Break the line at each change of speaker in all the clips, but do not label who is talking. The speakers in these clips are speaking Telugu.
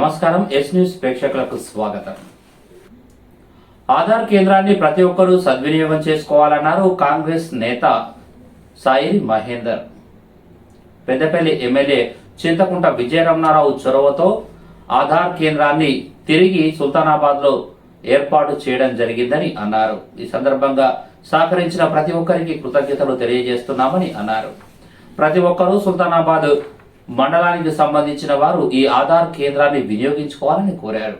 నమస్కారం ఎస్ న్యూస్ ప్రేక్షకులకు స్వాగతం. ఆధార్ కేంద్రాన్ని ప్రతి ఒక్కరూ సద్వినియోగం చేసుకోవాలన్నారు కాంగ్రెస్ నేత సాయి మహేందర్. పెద్దపల్లి ఎమ్మెల్యే చింతకుంట విజయరమణారావు చొరవతో ఆధార్ కేంద్రాన్ని తిరిగి సుల్తానాబాద్లో ఏర్పాటు చేయడం జరిగిందని అన్నారు. ఈ సందర్భంగా సహకరించిన ప్రతి ఒక్కరికి కృతజ్ఞతలు తెలియజేస్తున్నామని అన్నారు. ప్రతి ఒక్కరూ సుల్తానాబాద్ మండలానికి సంబంధించిన వారు ఈ ఆధార్ కేంద్రాన్ని వినియోగించుకోవాలని కోరారు.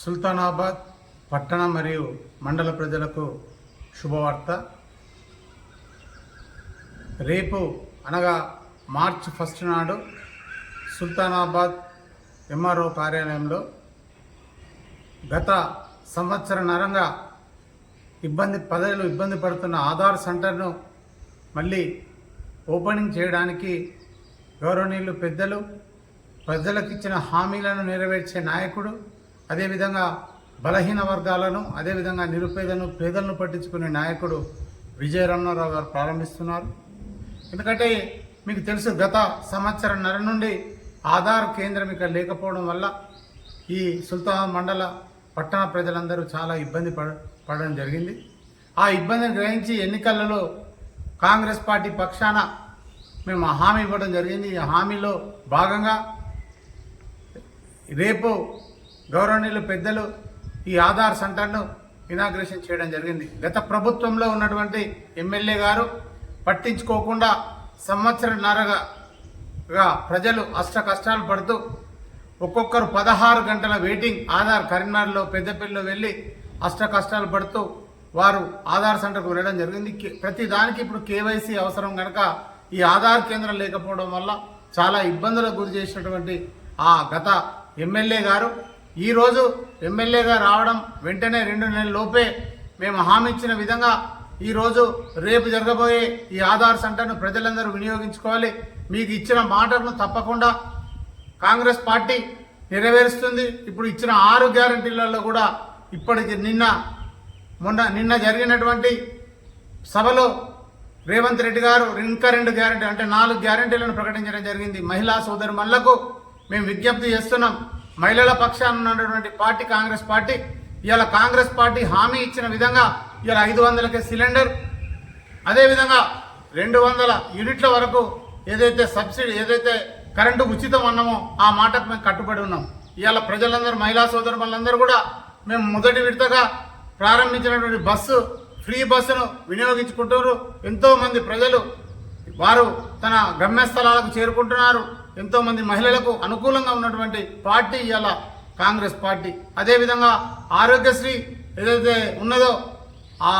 సుల్తానాబాద్ పట్టణ మరియు మండల ప్రజలకు శుభవార్త. రేపు అనగా మార్చ్ ఫస్ట్ నాడు సుల్తానాబాద్ ఎంఆర్ఓ కార్యాలయంలో గత సంవత్సరన్నరంగా ఇబ్బంది ప్రజలు ఇబ్బంది పడుతున్న ఆధార్ సెంటర్ను మళ్ళీ ఓపెనింగ్ చేయడానికి గౌరవనీయులు పెద్దలు? ప్రజలకు ఇచ్చిన హామీలను నెరవేర్చే నాయకుడు అదేవిధంగా బలహీన వర్గాలను అదేవిధంగా నిరుపేదలను పేదలను పట్టించుకునే నాయకుడు విజయరమణారావు గారు ప్రారంభిస్తున్నారు. ఎందుకంటే మీకు తెలుసు గత సంవత్సరంన్నర నుండి ఆధార్ కేంద్రం ఇక్కడ లేకపోవడం వల్ల ఈ సుల్తాన్ మండల పట్టణ ప్రజలందరూ చాలా ఇబ్బంది పడ పడడం జరిగింది. ఆ ఇబ్బందిని గ్రహించి ఎన్నికలలో కాంగ్రెస్ పార్టీ పక్షాన మేము ఆ హామీ ఇవ్వడం జరిగింది. ఈ హామీలో భాగంగా రేపు గౌరవనీయులు పెద్దలు ఈ ఆధార్ సెంటర్ను ఇనాగ్రేషన్ చేయడం జరిగింది. గత ప్రభుత్వంలో ఉన్నటువంటి ఎమ్మెల్యే గారు పట్టించుకోకుండా సంవత్సరన్నరగా ప్రజలు అష్ట కష్టాలు పడుతూ ఒక్కొక్కరు పదహారు గంటల వెయిటింగ్ ఆధార్ కరీంనగర్లో పెద్దపల్లిలో వెళ్ళి అష్ట కష్టాలు పడుతూ వారు ఆధార్ సెంటర్కు వెళ్ళడం జరిగింది. ప్రతి దానికి ఇప్పుడు కేవైసీ అవసరం కనుక ఈ ఆధార్ కేంద్రం లేకపోవడం వల్ల చాలా ఇబ్బందులకు గురి చేసినటువంటి ఆ గత ఎమ్మెల్యే గారు ఈరోజు ఎమ్మెల్యేగా రావడం వెంటనే రెండు నెలల లోపే మేము హామీ ఇచ్చిన విధంగా ఈరోజు రేపు జరగబోయే ఈ ఆధార్ సెంటర్ను ప్రజలందరూ వినియోగించుకోవాలి. మీకు ఇచ్చిన మాటలను తప్పకుండా కాంగ్రెస్ పార్టీ నెరవేరుస్తుంది. ఇప్పుడు ఇచ్చిన ఆరు గ్యారంటీలలో కూడా ఇప్పటికి నిన్న మొన్న నిన్న జరిగినటువంటి సభలో రేవంత్ రెడ్డి గారు ఇంకా రెండు గ్యారంటీ అంటే నాలుగు గ్యారంటీలను ప్రకటించడం జరిగింది. మహిళా సోదరుమణులకు మేము విజ్ఞప్తి చేస్తున్నాం. మహిళల పక్షాన ఉన్నటువంటి పార్టీ కాంగ్రెస్ పార్టీ ఇవాళ కాంగ్రెస్ పార్టీ హామీ ఇచ్చిన విధంగా ఇవాళ ఐదు వందలకే సిలిండర్. అదేవిధంగా రెండు వందల యూనిట్ల వరకు ఏదైతే సబ్సిడీ ఏదైతే కరెంటు ఉచితం అన్నామో ఆ మాటకు మేము కట్టుబడి ఉన్నాం. ఇవాళ ప్రజలందరూ మహిళా సోదరులందరూ కూడా మేము మొదటి విడతగా ప్రారంభించినటువంటి బస్సు ఫ్రీ బస్సును వినియోగించుకుంటున్నారు. ఎంతోమంది ప్రజలు వారు తన గమ్యస్థలాలకు చేరుకుంటున్నారు. ఎంతోమంది మహిళలకు అనుకూలంగా ఉన్నటువంటి పార్టీ ఇవాళ కాంగ్రెస్ పార్టీ. అదేవిధంగా ఆరోగ్యశ్రీ ఏదైతే ఉన్నదో ఆ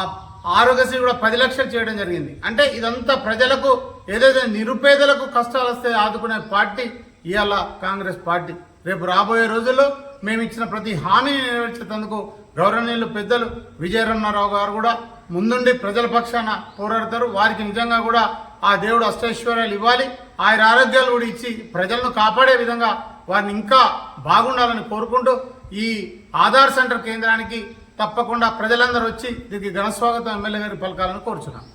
ఆరోగ్యశ్రీ కూడా పది లక్షలు చేయడం జరిగింది. అంటే ఇదంతా ప్రజలకు ఏదైతే నిరుపేదలకు కష్టాలు వస్తే ఆదుకునే పార్టీ ఇవాళ కాంగ్రెస్ పార్టీ. రేపు రాబోయే రోజుల్లో మేము ఇచ్చిన ప్రతి హామీని నెరవేర్చేందుకు గౌరవనీయులు పెద్దలు విజయరమణారావు గారు కూడా ముందుండి ప్రజల పక్షాన పోరాడతారు. వారికి నిజంగా కూడా ఆ దేవుడు అష్టైశ్వర్యాలు ఇవ్వాలి. ఆయన ఆరోగ్యాలు కూడా ఇచ్చి ప్రజలను కాపాడే విధంగా వారిని ఇంకా బాగుండాలని కోరుకుంటూ ఈ ఆధార్ సెంటర్ కేంద్రానికి తప్పకుండా ప్రజలందరూ వచ్చి దీనికి ఘనస్వాగతం ఎమ్మెల్యే గారికి పలకాలని కోరుచున్నాను